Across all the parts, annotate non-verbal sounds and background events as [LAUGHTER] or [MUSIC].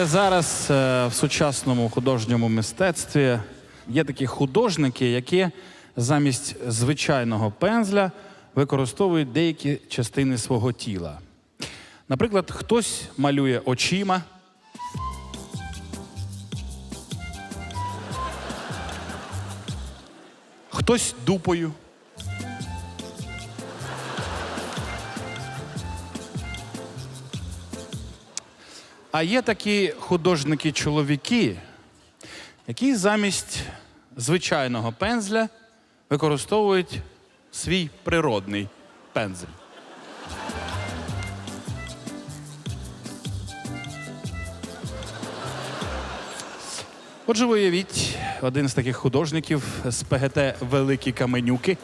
Зараз е, в сучасному художньому мистецтві є такі художники, які замість звичайного пензля використовують деякі частини свого тіла. Наприклад, хтось малює очима, хтось дупою. А є такі художники-чоловіки, які замість звичайного пензля використовують свій природний пензель. Отже, уявіть, один з таких художників з ПГТ Великі Каменюки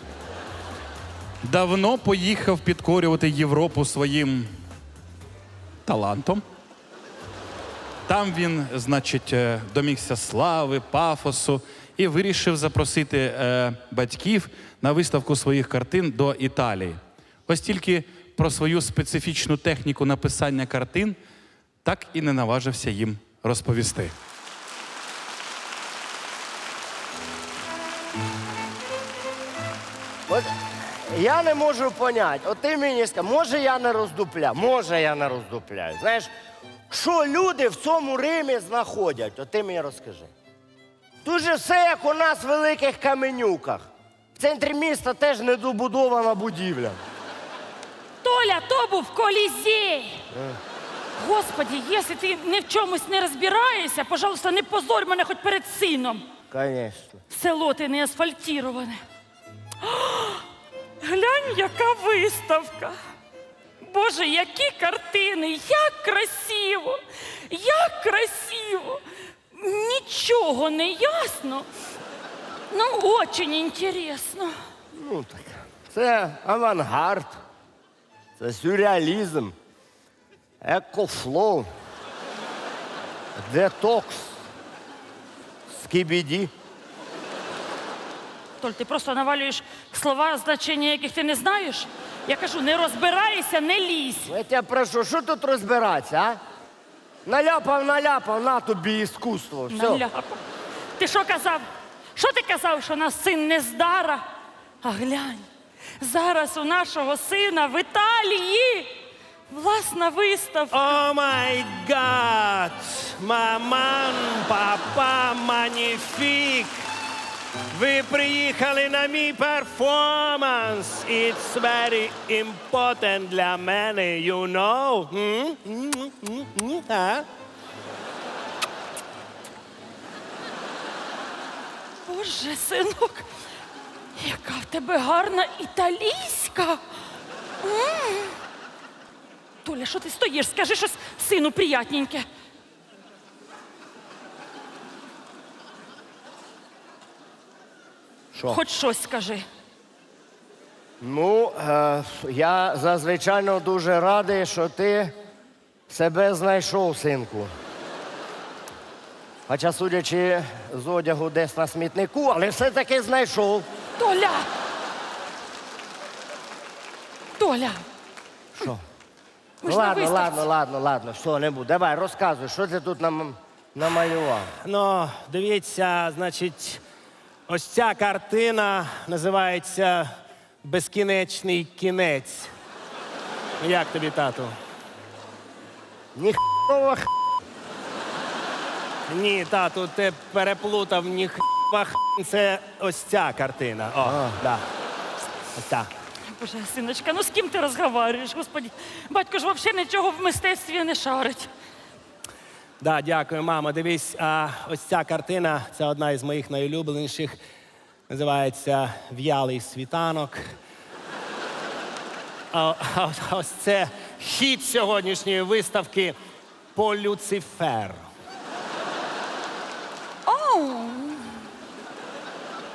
давно поїхав підкорювати Європу своїм талантом. Там він, значить, е, домігся слави, пафосу і вирішив запросити е, батьків на виставку своїх картин до Італії. Ось тільки про свою специфічну техніку написання картин так і не наважився їм розповісти. От я не можу поняти. От ти мені скажи, може я не роздупляю? Може я не роздупляю. Знаєш, що люди в цьому Римі знаходять? От ти мені розкажи. Тут же все як у нас в великих каменюках. В центрі міста теж недобудована будівля. Толя, то був колізей. Господи, якщо ти ні в чомусь не розбираєшся, пожалуйста, не позорь мене хоч перед сином. Звісно. Село ти не асфальтіроване. Глянь, яка виставка. Боже, які картини, як красиво, як красиво. Нічого не ясно. Ну, очень інтересно. Ну так. Це авангард, це сюрреалізм, екофлоу, детокс, скібіді. Толь, ти просто навалюєш слова, значення яких ти не знаєш. Я кажу, не розбирайся, не лізь. Ну, Я тебе прошу, що тут розбиратися, а? Наляпав, наляпав, на тобі іскусство. Все. Наляпав. Ти що казав? Що ти казав, що наш син не здара? А глянь, зараз у нашого сина в Італії власна виставка. О май гад! Маман, папа, маніфік! Ви приїхали на мій перформанс. It's very important для мене, you know. Боже, синок, яка в тебе гарна італійська. Толя, що ти стоїш? Скажи щось сину приятненьке. Що? Хоч щось скажи. Ну, е, я зазвичайно дуже радий, що ти себе знайшов, синку. Хоча, судячи з одягу десь на смітнику, але все-таки знайшов. Толя! Толя! Що? Ми Ну, ж на ладно, виставці. ладно, ладно, ладно, все, не буду. Давай, розказуй, що ти тут нам намалював. Ну, дивіться, значить, ось ця картина називається Безкінечний кінець. Як тобі, тату? Ніхто х... Ні, тату, ти переплутав ніхва х... Це ось ця картина. О, да. Ось ця. Боже, синочка, ну з ким ти розговорюєш, господі? Батько ж взагалі нічого в мистецтві не шарить. Да, дякую, мама. Дивись, а ось ця картина це одна із моїх найулюбленіших. Називається В'ялий світанок. А, а ось- це хід сьогоднішньої виставки по Люцифер.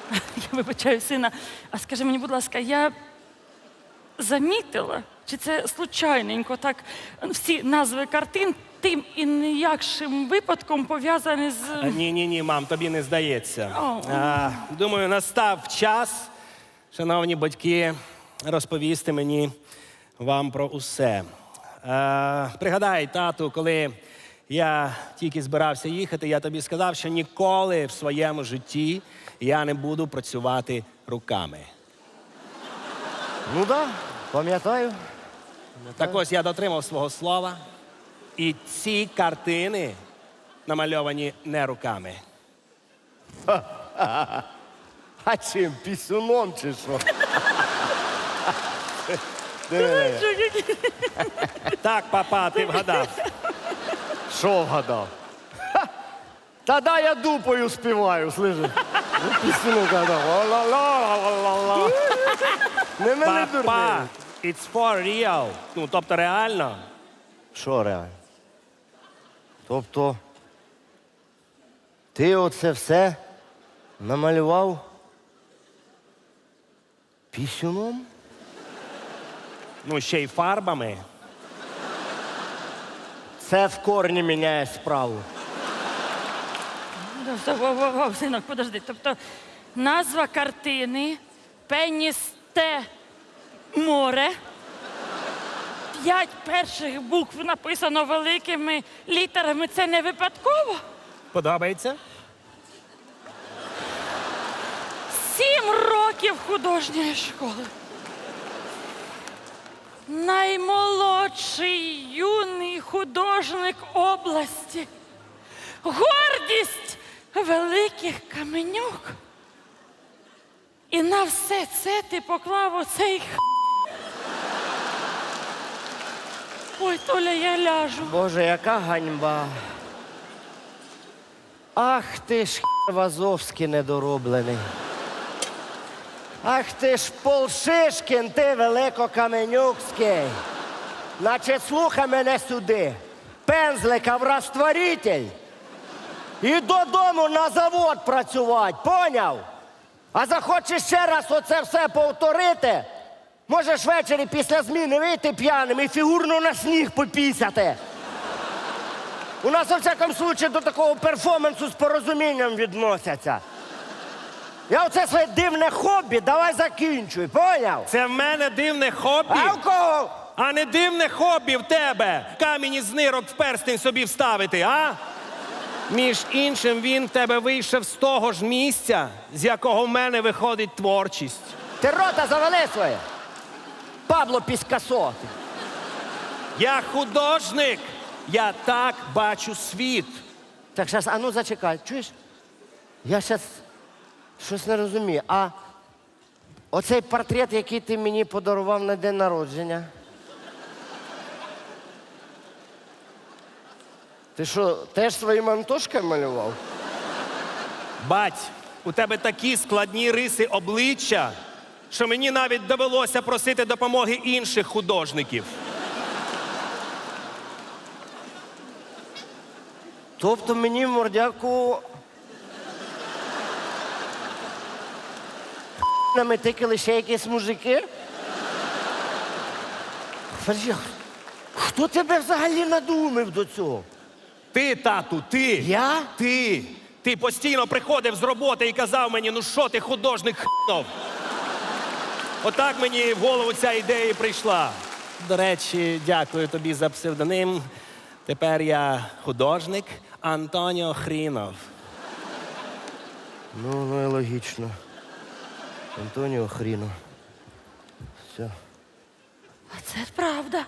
[LAUGHS] Я вибачаю, сина. А скажи мені, будь ласка, я замітила, чи це случайненько так всі назви картин тим і ніякшим випадком пов'язані з. Ні, ні, ні, мам, тобі не здається. О. А, думаю, настав час, шановні батьки, розповісти мені вам про усе. Е, пригадай, тату, коли я тільки збирався їхати, я тобі сказав, що ніколи в своєму житті я не буду працювати руками. Ну так, да, пам'ятаю. Так ось я дотримав свого слова. І ці картини намальовані не руками. [LAUGHS] А чим? Пісюном чи що? [LAUGHS] Диви, [LAUGHS] Так, папа, ти вгадав. Що вгадав? Та да я дупою співаю, слышиш? Ну, Пісюном вгадав. Ла-ла-ла-ла-ла-ла. Не мене Папа, it's for real. Ну, тобто реально. Що реально? Тобто, ти оце все намалював пісюном? Ну, ще й фарбами. Це в корні міняє справу. Ну, то, во- во- во, Синок, подожди. Тобто назва картини Пеністе море. П'ять перших букв написано великими літерами. Це не випадково. Подобається? Сім років художньої школи. Наймолодший юний художник області. Гордість великих каменюк. І на все це ти поклав оцей х... Ой, Толя, я ляжу. Боже, яка ганьба. Ах ти ж Вазовський недороблений. Ах ти ж Полшишкін, ти великокаменюкський. Значить, слухай мене сюди. Пензлика в розтворитель. І додому на завод працювати, поняв? А захочеш ще раз оце все повторити, можеш ввечері після зміни вийти п'яним і фігурно на сніг попісяти. У нас, у всякому случаю, до такого перформансу з порозумінням відносяться. Я оце своє дивне хобі, давай закінчуй, поняв? Це в мене дивне хобі, А в кого? а не дивне хобі в тебе. Камінь із нирок в перстень собі вставити, а? Між іншим, він в тебе вийшов з того ж місця, з якого в мене виходить творчість. Ти рота завали своє. Пабло Піскасо. Я художник. Я так бачу світ. Так, зараз, а ну зачекай, чуєш? Я зараз щось не розумію. А оцей портрет, який ти мені подарував на день народження. Ти що, теж своїм Антошкою малював? Бать, у тебе такі складні риси обличчя, що мені навіть довелося просити допомоги інших художників. Тобто мені мордяку. Наметикали ще якісь мужики? Подожди, Хто тебе взагалі надумав до цього? Ти, тату, ти. Я? Ти. Ти постійно приходив з роботи і казав мені, ну що ти художник хнов. Отак мені в голову ця ідея і прийшла. До речі, дякую тобі за псевдоним. Тепер я художник Антоніо Хрінов. Ну, ну і логічно. Антоніо Хріно. Все. А це правда.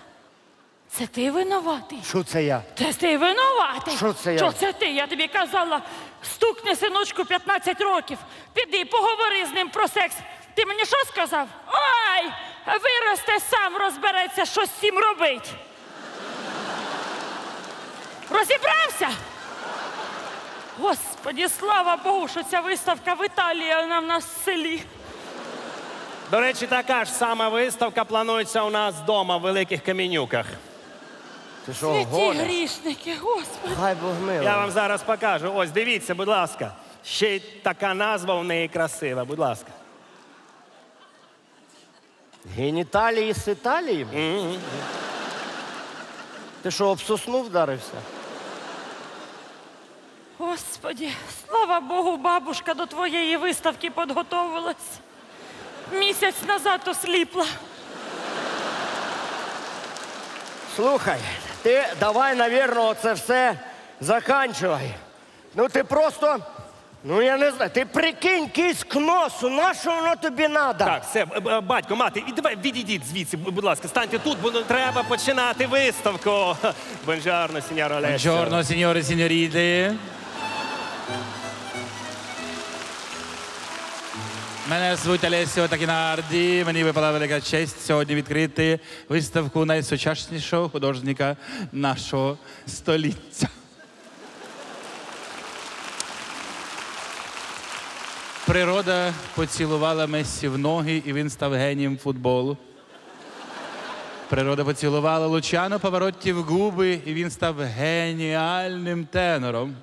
Це ти винуватий. Що це я? Це ти винуватий. Що це я? Що це ти? Я тобі казала, стукни синочку 15 років. Піди, поговори з ним про секс. Ти мені що сказав? Ой, виросте сам розбереться, що з цим робить. Розібрався? Господі, слава Богу, що ця виставка в Італії, вона в нас в селі. До речі, така ж сама виставка планується у нас вдома в Великих Камінюках. Ти що, Святі гоня? грішники, Господи. Хай Бог милує. Я вам зараз покажу. Ось дивіться, будь ласка. Ще й така назва в неї красива, будь ласка. Геніталії з Італії? Ти що, об сосну вдарився? Господі, слава Богу, бабушка до твоєї виставки підготовилась. Місяць назад осліпла. Слухай, ти давай, навірно, це все Заканчивай. Ну ти просто. Ну я не знаю, ти прикинь кісь к носу, на що воно тобі надо? Так, все, б- б- батько, мати, і давай відійдіть звідси, бу- будь ласка, станьте тут, бо ну, треба починати виставку. Бонжорно, сеньор Олесю. Buongiorno, signore e signorine. Мене звуть Олесіо Такінарді. Мені випала велика честь сьогодні відкрити виставку найсучаснішого художника нашого століття. Природа поцілувала Мессі в ноги, і він став генієм футболу. Природа поцілувала Лучано Поворотті в губи, і він став геніальним тенором.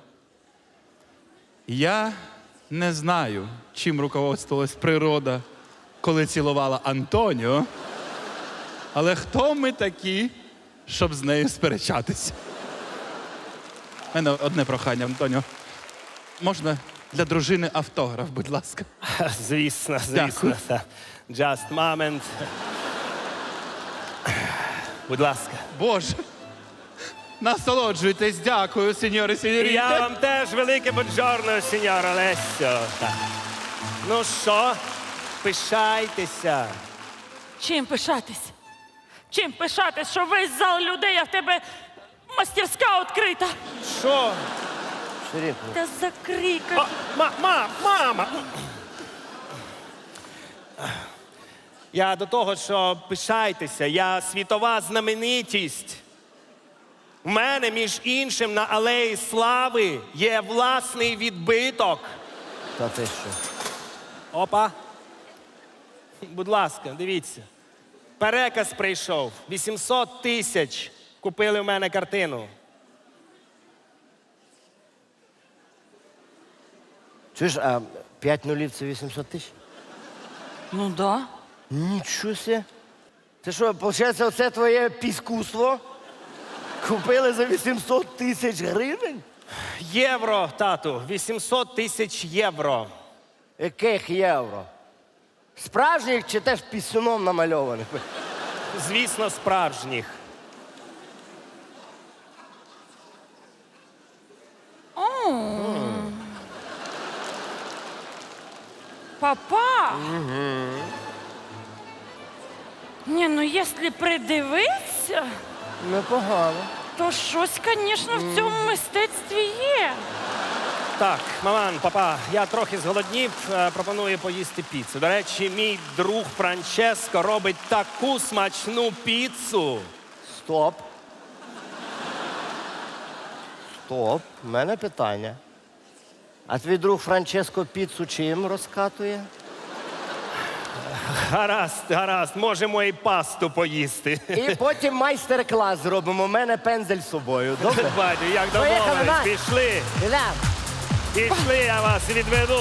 Я не знаю, чим руководствувалась природа, коли цілувала Антоніо. Але хто ми такі, щоб з нею сперечатися? У мене одне прохання, Антоніо. Можна для дружини автограф, будь ласка. [LAUGHS] Звісно, Дякую. звісно. та. Just moment. Будь ласка. Боже. Насолоджуйтесь, дякую, сеньори І сеньоріте. я вам теж велике бонжорно, сеньор Олесю. Так. Ну що, пишайтеся. Чим пишатись? Чим пишатись, що весь зал людей, а в тебе мастерська відкрита? Що? Ширинку. Та закрий, О, ма, ма, мама. Я до того, що пишайтеся, я світова знаменитість. У мене, між іншим, на алеї слави є власний відбиток. Та ти що? Опа. Будь ласка, дивіться. Переказ прийшов. 800 тисяч купили в мене картину. Чуєш, а 5 нулів це 800 тисяч? Ну да. Нічого себе. Це що, виходить, оце твоє піскуство? Купили за 800 тисяч гривень? Євро, тату, 800 тисяч євро. Яких євро? Справжніх чи теж пісюном намальованих? Звісно, справжніх. Папа. Ні, ну якщо придивитися, Непогано. то щось, звісно, в цьому мистецтві є. Так, маман, папа, я трохи зголоднів, е, пропоную поїсти піцу. До речі, мій друг Франческо робить таку смачну піцу. Стоп. Стоп. У мене питання. А твій друг Франческо піцу чим розкатує? Гаразд, гаразд, можемо і пасту поїсти. І потім майстер-клас зробимо. У мене пензель з собою. Добре? Бачу, як Поїхали, домовились, пішли, Ілля, пішли, я вас відведу.